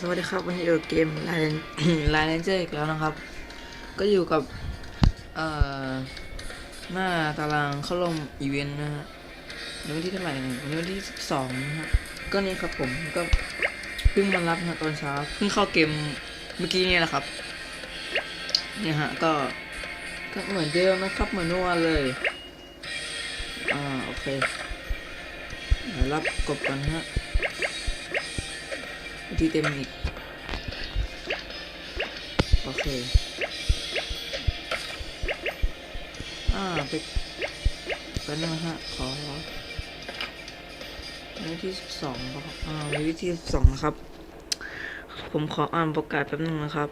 สวัสดีครับวันนี้อยู่เกมไลน์ไลน์เลนเจอร์อีกแล้วนะครับ ก็อยู่กับ เอ่อ หน้าตารางเข้าร่วมอีเวนต์นะฮะในวันที่เท่าไหร่เนี่ยวันนี้วันที่สองนะฮะก็นี่ครับผมก็เพิ่งมารับนะตอนเช้าเพิ่งเข้าเกมเมื่อกี้นี่แหละครับ เนี่ยฮะก็ก็เหมือนเดิมนะครับเหมือนเมื่อวเลยอ่าโอเครับกบกันนฮะ ที่เต็มอีกโอเค อ่าไปไปนึงนะฮะ ขอวิธีสิบสองครับอ่าวิธีสิบสองนะครับ ผมขออ่านประกาศแป๊บนึงนะครับ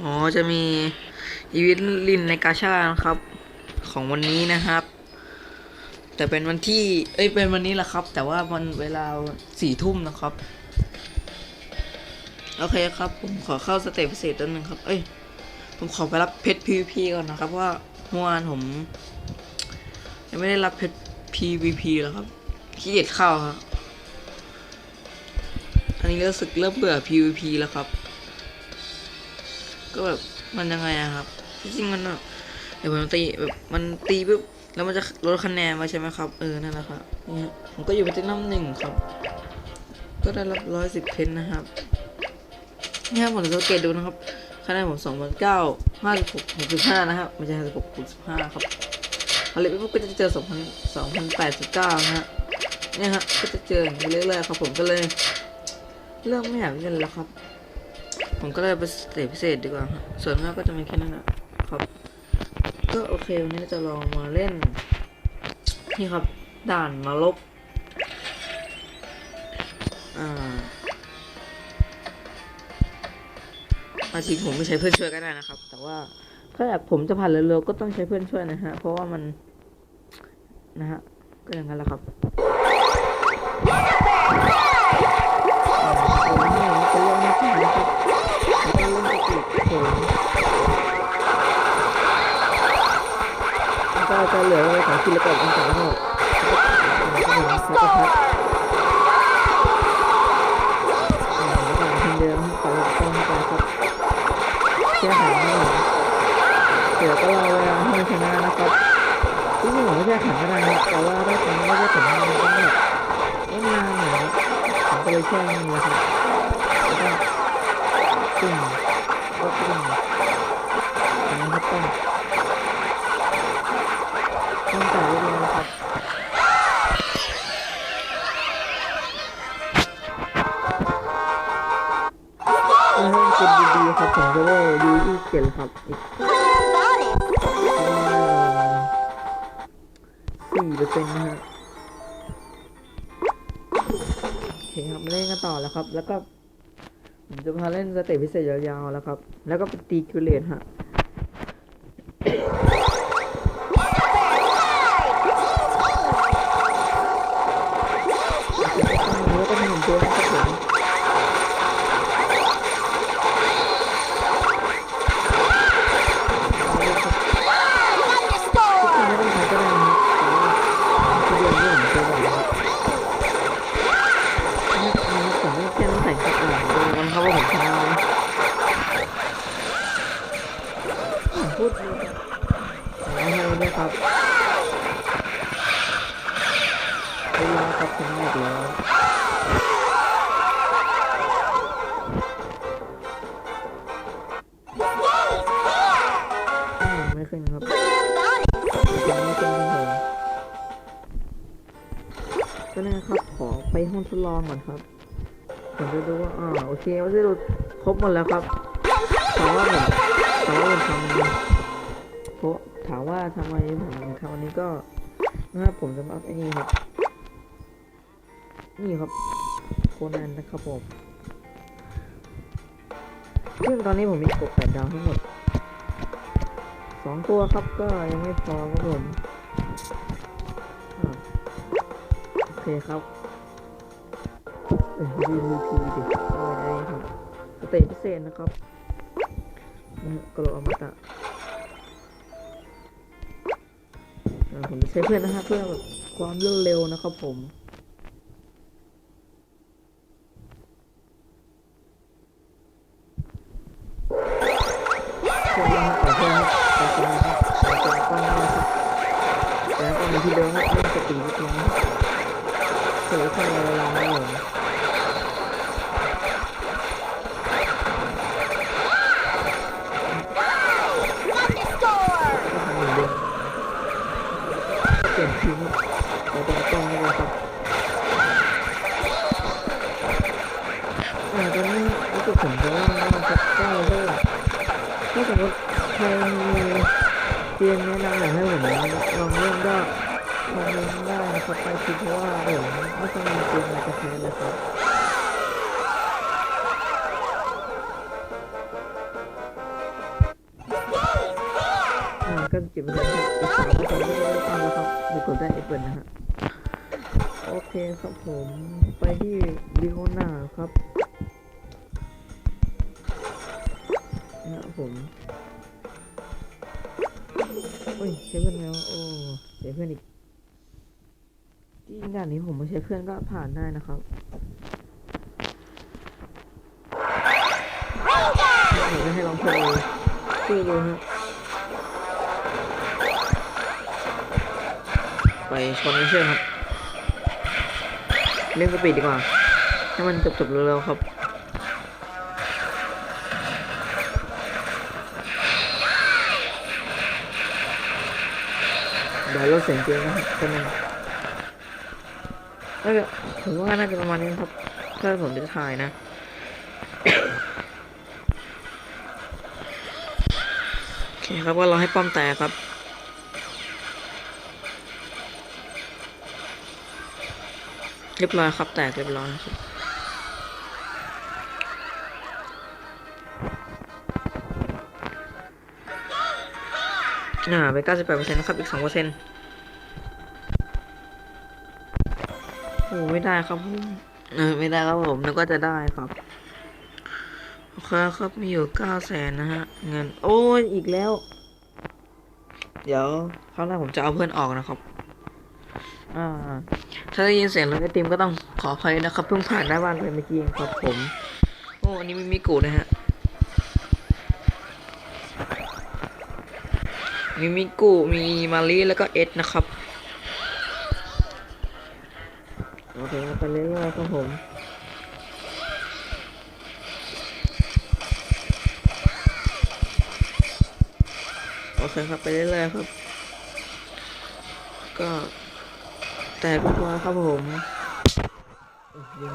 อ๋อ จะมี อีวนต์ลินในกาชานะครับ ของวันนี้นะครับ แต่เป็นวันที่ เอ้ย เป็นวันนี้แหละครับ แต่ว่ามันเวลาสี่ทุ่มนะครับ โอเคครับ ผมขอเข้าสเตจพิเศษตัวหนึ่งครับ เอ้ย ผมขอไปรับเพชร PVP ก่อนนะครับเพราะว่าเมื่อวานผมยังไม่ได้รับเพชร PVP แล้วครับขี้เกียจเข้าครับ อันนี้รู้สึกเริ่มเบื่อ PVP แล้วครับ ก็แบบ มันยังไงอะครับจริงๆมันอะเดี๋ยวมันตีแบบมันตีปุ๊บแล้วมันจะลดคะแนนมาใช่ไหมครับเออนั่นแหละครับนี่ฮะผมก็อยู่ไปที่น้ำหนึ่งครับ ก็ได้รับร้อยสิบเพนนะครับนี่ครับผมสังเกตดูนะครับคะแนนผมสองพันเก้าห้าสิบหกหกสิบห้านะครับไม่ใช่ห้าสิบหกหกสิบห้าครับอะไรปุ๊บก็จะเจอสองพันสองพันแปดสิบเก้านะฮะเนี่ยฮะก็จะเจออย่างนี้เรื่อยๆครับ ผมก็เลย เริ่มไม่อยากเล่นแล้วครับ ผมก็เลยไปสเตจพิเศษดีกว่าฮะส่วนมากก็จะมีแค่นั้นนะครับ ก็โอเควันนี้เราจะลองมาเล่น นี่ครับ ด่านนรกอ่าอาจริงผมไม่ใช้เพื่อนช่วยก็ได้นะครับ แต่ว่าถ้าอยากผมจะผ่านเร็วๆก็ต้องใช้เพื่อนช่วยนะฮะ เพราะว่ามันนะฮะ ก็อย่างนั้นแหละครับอ่าโอ้โหนี่เป็นเรื่องน่ากินนะครับแล้ว ก็เล่นสกิลโผล่มันก็จะเหลือไว้ของคิดแล้วก็อันต่างหากแล้วก็แล้วก็พัดอ่าแล้วก็ทีเดิมต่อต้องไปครับแค่หางไม่หมดเดี๋ยวก็รอเวลาให้ชนะนะครับจริงผมไม่ใช่ขันก็ได้นะแต่ว่าถ้าผมไม่ได้ขันก็ต้องแบบเล่นานหน่อยครับผมก็เลยแช่นี้นะครับ ตึ้งก็ตึ้งอันนี้ก็ต้องต้องจ่ายเรื่อยนะครับถ้าให้คุณดีๆครับผมจะได้ดูยี่สิบเจ็ดครับอีกสี่เปอร์เซ็นต์นะฮะโอเคครับเล่นกันต่อแล้วครับ แล้วก็ ผมจะพาเล่นสเตจพิเศษยาวๆแล้วครับ แล้วก็ไปตีคิวเลตฮะ พูดเลยขอให้ด้วยครับเวลาครับชนะอีกแล้วไม่ขึ้นครับยังไม่ขึ้นเลยก็นี่นะครับขอไปห้องทดลองก่อนครับผมจะดูว่าอ่าโอเควัสดุครบหมดแล้วครับถามว่าผมถามว่าผมทำ เพราะถามว่าทำไมผมถึงทำอันนี้ก็นะครับผมจะมาอัพไอ้นี่ครับ นี่ครับโคนันนะครับผมซึ่งตอนนี้ผมมีกบแปดดาวทั้งหมดสองตัวครับก็ยังไม่พอครับผมอโอเคครับเออ VVP ดิเอาไว้ได้ครับสเตจพิเศษนะครับนะฮะกระโดดอมตะ ใช้เพื่อนนะฮะเพื่อแบบความรวดเร็วนะครับผมเพื่อนนะฮะขอเพื่อนครับขอเพื่อนะครับขอเพื่อนกล้องนะครับแล้วก็มีที่เดิมครับเล่นสตรีนิดนึงนะเสือคนละเวลาไม่ ต์ได้นะครับไปคิดว่าผมไม่ต้องมีเกมอะไรจะแพ้เลยครับอ่าก็เก็บไปเลยครับอีกสามเปอร์เซ็นต์ไม่ได้ตามแล้วครับเดี๋ยวกดได้เอฟเปิลนะฮะโอเคครับผมไปที่ดิโคนาครับนะครับผมโอ้ยใช้เพื่อนแล้วโอ้ใช้เพื่อนอีก ด่านนี้ผมไม่ใช้เพื่อนก็ผ่านได้นะครับเดี๋ยวจะให้ลองเพลย์ช่วยดูฮะไปชนไม่เชื่อครับ เล่นสปีดดีกว่า ให้มันจบๆเร็วๆครับเดี๋ยวเราเสียงเกมนะครับกันนึง น่าจะผมว่าน่าจะประมาณนี้ครับถ้าผมจะถ่ายนะโอเคครับว่าเราให้ป้อมแตกครับเรียบร้อยครับแตกเรียบร้อยครับอ่าไป98%นต์นะครับอีก2% โอ้ไม่ได้ครับผมเออไม่ได้ครับผมนึกว่าจะได้ครับโอเคครับมีอยู่9แสนนะฮะ เงิน โอ้ยอีกแล้ว เดี๋ยวคราวหน้าผมจะเอาเพื่อนออกนะครับอ่าถ้าได้ยินเสียงรถไอติมก็ต้องขออภัยนะครับเพิ่งผ่านหน้าบ้านไปเมื่อกี้เองครับผม โอ้อันนี้มีมิกูนะฮะมีมิกูมีมารีแล้วก็เอสนะครับ ไปเรื่อยๆครับผม โอเคครับไปเรื่อยๆครับ ก็แต่ก็พอครับผมโอ้ยยิง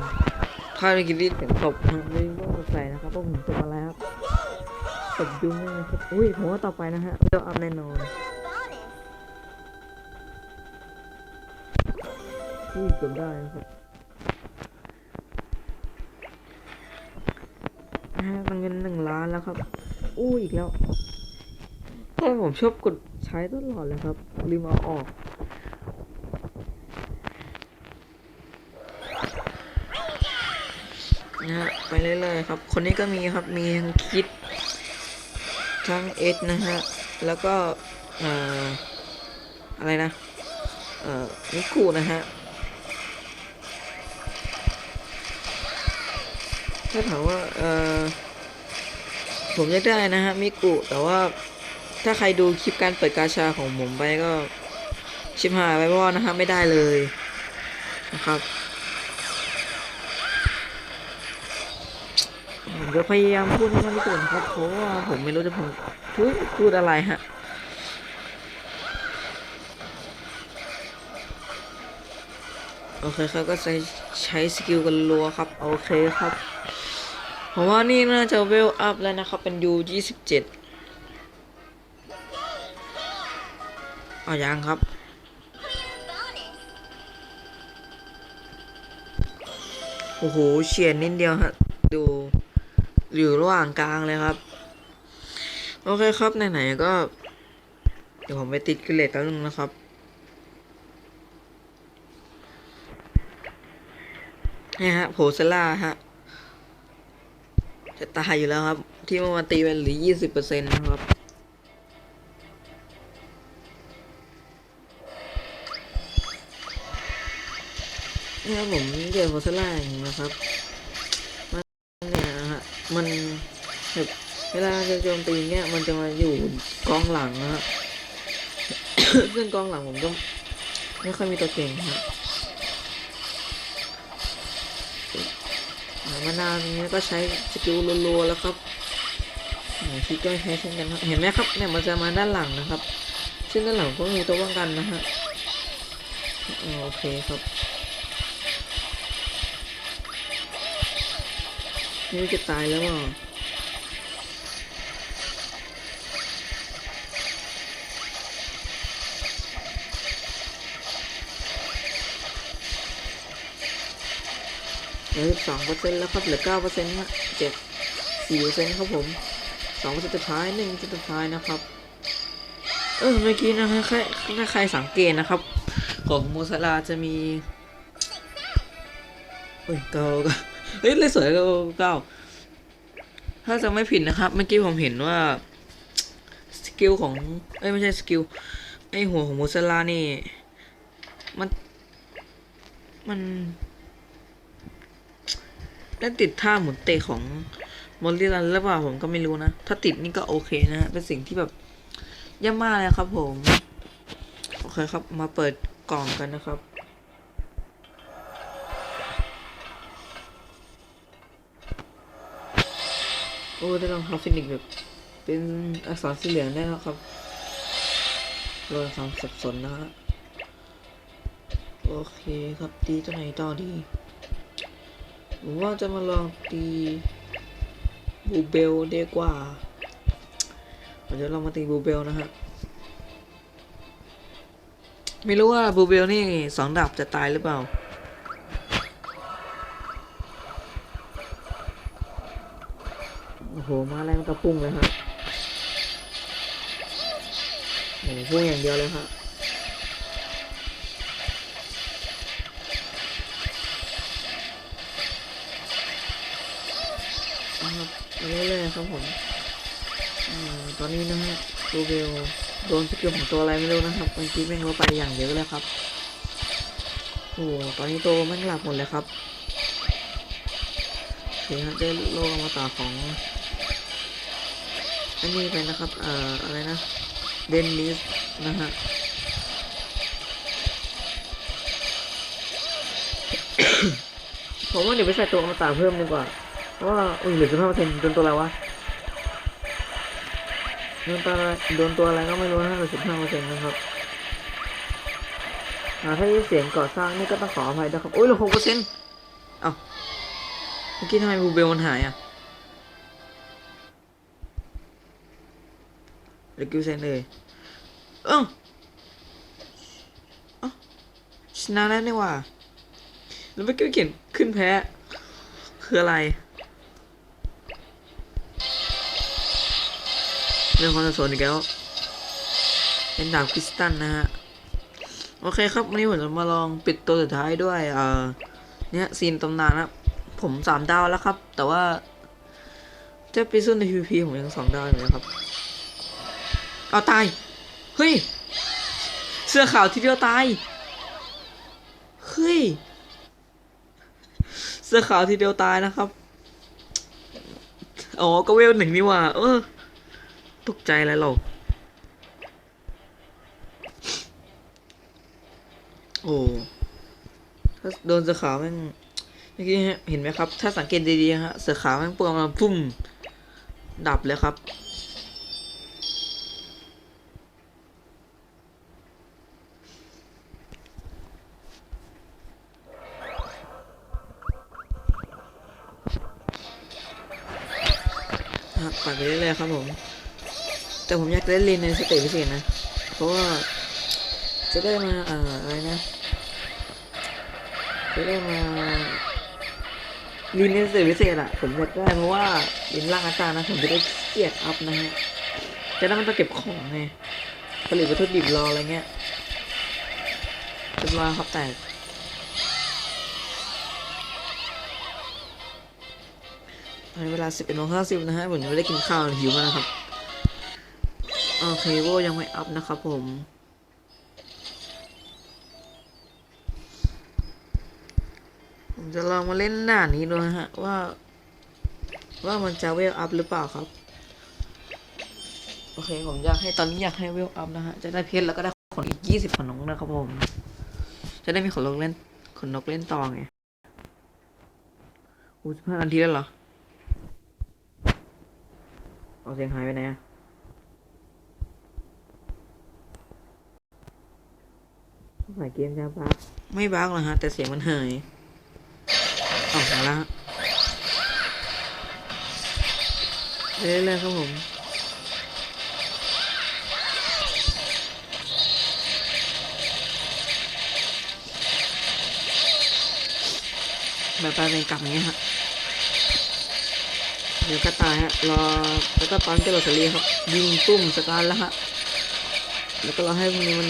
ถ้าไม่กินดิเสียงตบนะไม่ต้องสงสัยนะครับว่าผมตบอะไรครับตบยุงเลยนะครับ อุ้ยผมว่าต่อไปนะฮะเดี๋ยวอัพแน่นอนอุ้ยเกือบได้นะครับนะฮะตังเงินหนึ่งล้านแล้ว ครับ อู้อีกแล้วทำไมผมชอบกดใช้ตลอดเลยครับลืมเอาออกนะฮะไปเรื่อยๆครับ คนนี้ก็มีครับมีทั้งคิด ทั้งเอสนะฮะ แล้วก็เอ่ออะไรนะ เอ่อมิคูนะฮะถ้าถามว่าเอ่อ ผมอยากได้นะฮะมิกุ แต่ว่าถ้าใครดูคลิปการเปิดกาชาของผมไปก็ชิบหายไปว่านะฮะไม่ได้เลยนะครับผมจะพยายามพูดให้มันที่สุดครับเพราะว่าผมไม่รู้จะผมพูดพูดอะไรฮะโอเคครับก็ใช้ใช้สกิลกันรัวครับ โอเคครับ ผมว่านี่น่าจะเวลอัพแล้วนะครับ เป็น U ยี่สิบเจ็ดเอายังครับ โอ้โหเฉียดนิดเดียวฮะ ดูอยู่ระหว่างกลางเลยครับ โอเคครับ ไหนๆก็ เดี๋ยวผมไปติดกิเลสแป๊บนึงนะครับนี่ฮะโพเซล่าฮะ จะตายอยู่แล้วครับ ที่มันมาตีเป็นหรือยี่สิบเปอร์เซ็นต์นะครับ นี่ครับผมเจอโฟสล่าอย่างนะครับ มันเนี่ยฮะ มันแบบเวลาจะโจมตีเงี้ย มันจะมาอยู่กองหลังนะฮะซึ่งกองหลังผมก็ไม่ค่อยมีตัวเก่งครับ มานานอย่างเงี้ยก็ใช้สกิลรัวๆแล้วครับหมคิดก็ใช้เช่นกันครับเห็นไหมครับเนี่ยมันจะมาด้านหลังนะครับ ซึ่งด้านหลังก็มีตัวป้องกันนะฮะอ่าโอเคครับนี่จะตายแล้วอะ เหลือสองเปอร์เซ็นต์แล้วครับเหลือเก้าเปอร์เซ็นต์ฮะเจ็ดสี่เปอร์เซ็นต์ครับผมสองเปอร์เซ็นต์สุดท้ายหนึ่งเปอร์เซ็นต์สุดท้ายนะครับ เออเมื่อกี้นะฮะใครถ้าใครสังเกตนะครับ ของโมซาลาจะมีเฮ้ยเก้าเก้าเฮ้ยเลยสวยเก้าเก้าถ้าจะไม่ผิดนะครับ เมื่อกี้ผมเห็นว่าสกิลของเอ้ยไม่ใช่สกิลไอหัวของมูซาลานี่ มันมัน ได้ติดท่าหมุนเตะของมอลลี่รันหรือเปล่าผมก็ไม่รู้นะ ถ้าติดนี่ก็โอเคนะฮะเป็นสิ่งที่แบบเยี่ยมากเลยครับผม โอเคครับ มาเปิดกล่องกันนะครับ โอ้ ได้ลองทำฟินิกซ์แบบเป็นอักษรสีเหลืองได้แล้วครับลดความสับสนนะฮะ โอเคครับตีตัวไหนต่อดี ผมว่าจะมาลองตีบูเบลดีกว่าเราจะลองมาตีบูเบลนะฮะไม่รู้ว่าบูเบลนี่สองดาบจะตายหรือเปล่า โอ้โห มาแรงกระพุ่งเลยฮะโอ้โหพุ่งอย่างเดียวเลยฮะ เรื่อยๆครับผมอตอนนี้นะฮะตูเบลโดนสกิลของตัวอะไรไม่รู้นะครับเมื่อกี้แม่งลบไปอย่างเยอะเลยครับโอ้โหตอนนี้โตแม่งหลับหมดเลยครับโอเคฮะได้โลกอมตะของอันนี้ไปนะครับ เอ่อ อะไรนะ เดนนิสนะฮะผมว่าเดี๋ยวไปใส่ตัวอมตะเพิ่มดีกว่า ว่าอุ้ยเหลือสิบห้าเปอร์เซ็นต์โดนตัวอะไรวะโดนตัวโดนตัวอะไรก็ไม่รู้นะเหลือสิบห้าเปอร์เซ็นต์นะครับอ่าถ้าเสียงก่อสร้างนี่ก็ต้องขออภัยด้วยครับอุ้ยเหลือหกเปอร์เซ็นต์เอ้าเมื่อกี้ทำไมบูเบลมันหายอะเหลือกี่เปอร์เซ็นต์เลยเอ้าเอ้าชนะแล้วนี่ว่าแล้วเมื่อกี้เขียนขึ้นแพ้ คืออะไร เรื่องความสับสนอีกแล้วเป็นดาบคริสตัลนะฮะ โอเคครับ วันนี้ผมจะมาลองปิดตัวสุดท้ายด้วย เอ่อ เนี่ยซีนตำนานนะครับผมสามดาวแล้วครับ แต่ว่าจะไปสู้ใน PVP ผมยังสองดาวอยู่นะครับ เอาตาย เฮ้ย เสื้อขาวทีเดียวตาย เฮ้ย เสื้อขาวทีเดียวตายนะครับ อ๋อ ก็เวลหนึ่งนี่หว่า เออ ตกใจอะไรหรอกโอ้ถ้าโดนเสือขาวแม่งเมื่อกี้เห็นไหมครับ ถ้าสังเกตดีๆฮะเสือขาวแม่งปวมาพุ่มดับเลยครับปัดไปเรื่อยๆครับผม แต่ผมอยากได้เรียนในสเตจพิเศษนะ เพราะว่าจะได้มาเอ่ออะไรนะ จะได้มาเรียนในสเตจพิเศษอะผมอยากได้เพราะว่าเรียนร่างอาจารย์นะผมจะได้เกียดอัพนะฮะ จะได้มันต้องเก็บของไงผลิตวัตถุดิบรออะไรเงี้ยเรียบร้อยครับแตกตอนนี้เวลา11โมง50นะฮะผมยังไม่ได้กินข้าวหิวมากนะครับ โอเคโวยังไม่อัพนะครับผมผมจะลองมาเล่นด่านี้ดูนะฮะ ว่า ว่ามันจะเวลอัพหรือเปล่าครับ โอเค ผมอยากให้ตอนนี้อยากให้เวลอัพนะฮะ จะได้เพชรแล้วก็ได้ขนอีกยี่สิบขนนกนะครับผม จะได้มีขนนกเล่นขนนกเล่นต่อไงอู้สิบห้านาทีแล้วเหรอ เอาเสียงหายไปไหนอะ สายเกมจะบักไม่บักหรอกฮะ แต่เสียงมันหายออกมาแล้วฮะไปเรื่อยๆครับผมแบบไปเป็นกลับอย่างเงี้ยฮะ เดี๋ยวก็ตายฮะ รอ แล้วก็ปั๊มจรวดสลีครับ ยิงตุ้มสการแล้วฮะ แล้วก็รอให้พวกนี้มัน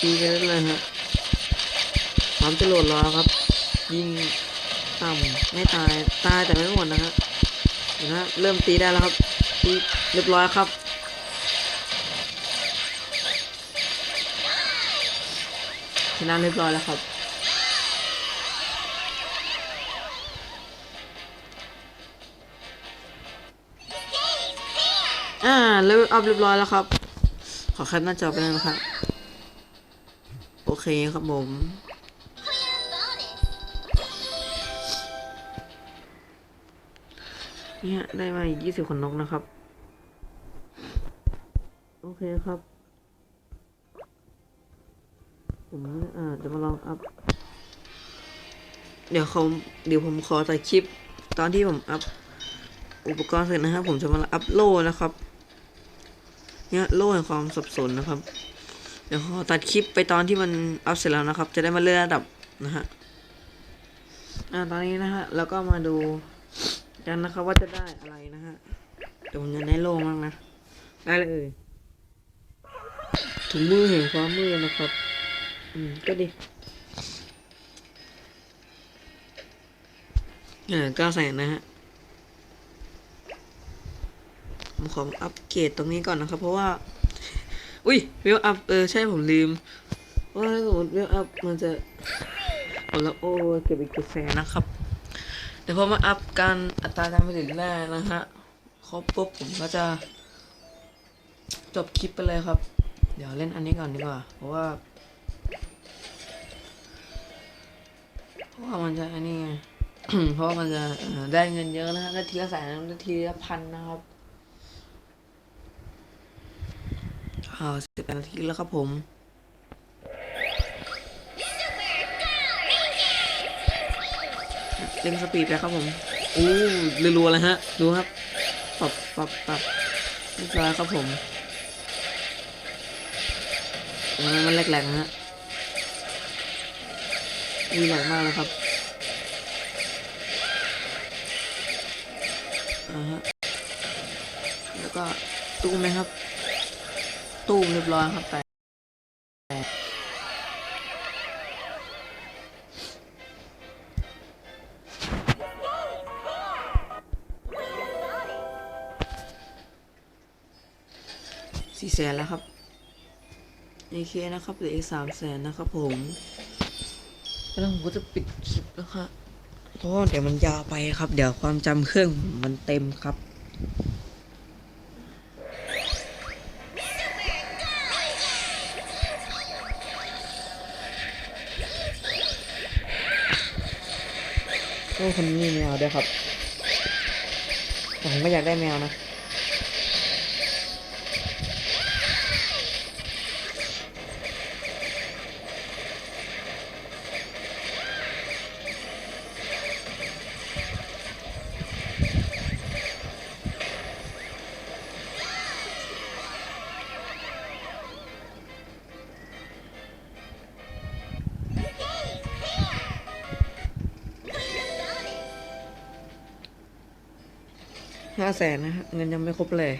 ตีไปเรื่อยฮะปั๊มจรวดรอครับ ยิงต่ำไม่ตายตายแต่ไม่หมดนะฮะเห็นะเริ่มตีได้แล้วครับตีเรียบร้อยครับชนะเรียบร้อยแล้วครับอ่าเลเวลอัพเรียบร้อยแล้วครับ ขอแคปหน้าจอไปเลยนะครับ โอเคครับผม เนี่ยได้มาอีกยี่สิบคนนกนะครับ โอเคครับ ผมอ่าจะมาลองอัพ เดี๋ยวเขาเดี๋ยวผมขอใส่คลิป ตอนที่ผมอัพอุปกรณ์เสร็จนะครับ ผมจะมาอัพโล่นะครับ เนี่ยโล่แห่งความสับสนนะครับ เดี๋ยวตัดคลิปไปตอนที่มันอัพเสร็จแล้วนะครับ จะได้มาเลื่อนระดับนะฮะอ่าตอนนี้นะฮะแล้วก็มาดูกันนะครับว่าจะได้อะไรนะฮะเดี๋ยวผมจะได้โล่มากนะได้เลยถุงมือแห่งความมืดนะครับ อืมก็ดีเออก็ใส่นะฮะผมขออัปเกรดตรงนี้ก่อนนะครับ เพราะว่า อุ้ยเวลอัพเออใช่ผมลืม ว่าถ้าสมมติเวลอัพมันจะโอ้แล้วโอ้เก็บอีกเจ็ดแสนนะครับ เดี๋ยวพอมาอัพการอัตราการผลิตแร่นะฮะครบปุ๊บผมก็จะ จบคลิปไปเลยครับ เดี๋ยวเล่นอันนี้ก่อนดีกว่า เพราะว่าเพราะว่ามันจะอันนี้ไงเพราะว่ามันจะได้เงินเยอะนะฮะได้ทีละแสนได้ทีละพันนะครับ อ้าวสิบแปดนาทีแล้วครับผมเร่งสปีดไปครับผมอู้รัวๆเลยฮะ ดูครับปรับปรับปรับเรียบร้อยครับผมมันมันแหลกๆนะฮะอุ้ยแหลกมากเลยครับอ่าฮะแล้วก็ตู้มไหมครับ ตู้มเรียบร้อยครับแต่สี่แสนแล้วครับโอเคนะครับเหลืออีกสามแสนนะครับผมแล้วผมก็จะปิดคลิปแล้วครับเพราะว่าเดี๋ยวมันยาวไปครับ เดี๋ยวความจำเครื่องมันเต็มครับ คนนี้มีแมวด้วยครับแต่ผมก็อยากได้แมวนะ ห้าแสนนะฮะเงินยังไม่ครบเลย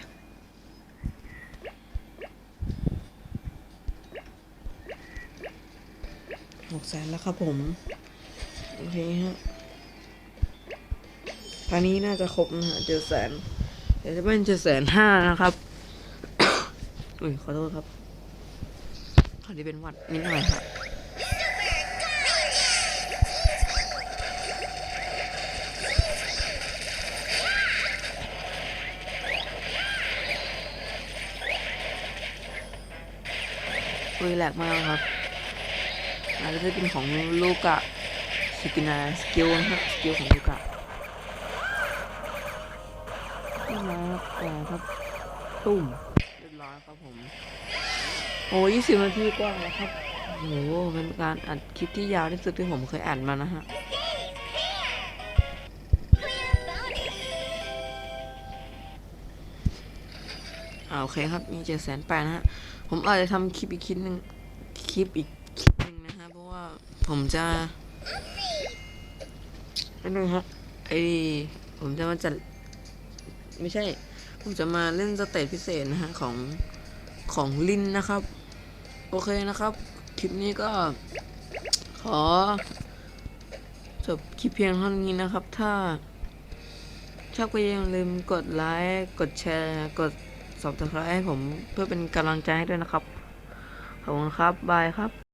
หกแสนแล้วครับผม โอเคฮะทางนี้น่าจะครบนะฮะเจ็ดแสนเดี๋ยวจะเป็นเจ็ดแสนห้านะครับอุ้ยขอโทษครับขอที่เป็นวัดนิดหน่อยครับ เฮ้ยแหลกมากครับอาจจะเป็นของลูกะสกินาสกิลนะครับสกิลของลูกะนี่มาครับอ่าครับ ตุ่มเรียบร้อยครับผม โอ้ยี่สิบนาทีกว่าแล้วครับโอ้โหเป็นการอัดคลิปที่ยาวที่สุดที่ผมเคยอัดมานะฮะอ่าโอเคครับมีเจ็ดแสนแปดนะฮะ ผมอาจจะทำคลิปอีกคลิปหนึ่งคลิปอีกคลิปหนึ่งนะฮะเพราะว่าผมจะนั่นนึงครับไอผมจะมาจัดไม่ใช่ ผมจะมาเล่นสเตจพิเศษนะฮะของของลินนะครับ โอเคนะครับ คลิปนี้ก็ขอจบคลิปเพียงเท่านี้นะครับ ถ้าชอบก็อย่าลืมกดไลค์ กดแชร์ กด subscribe ให้ผมเพื่อเป็นกำลังใจให้ด้วยนะครับ ขอบคุณครับ บายครับ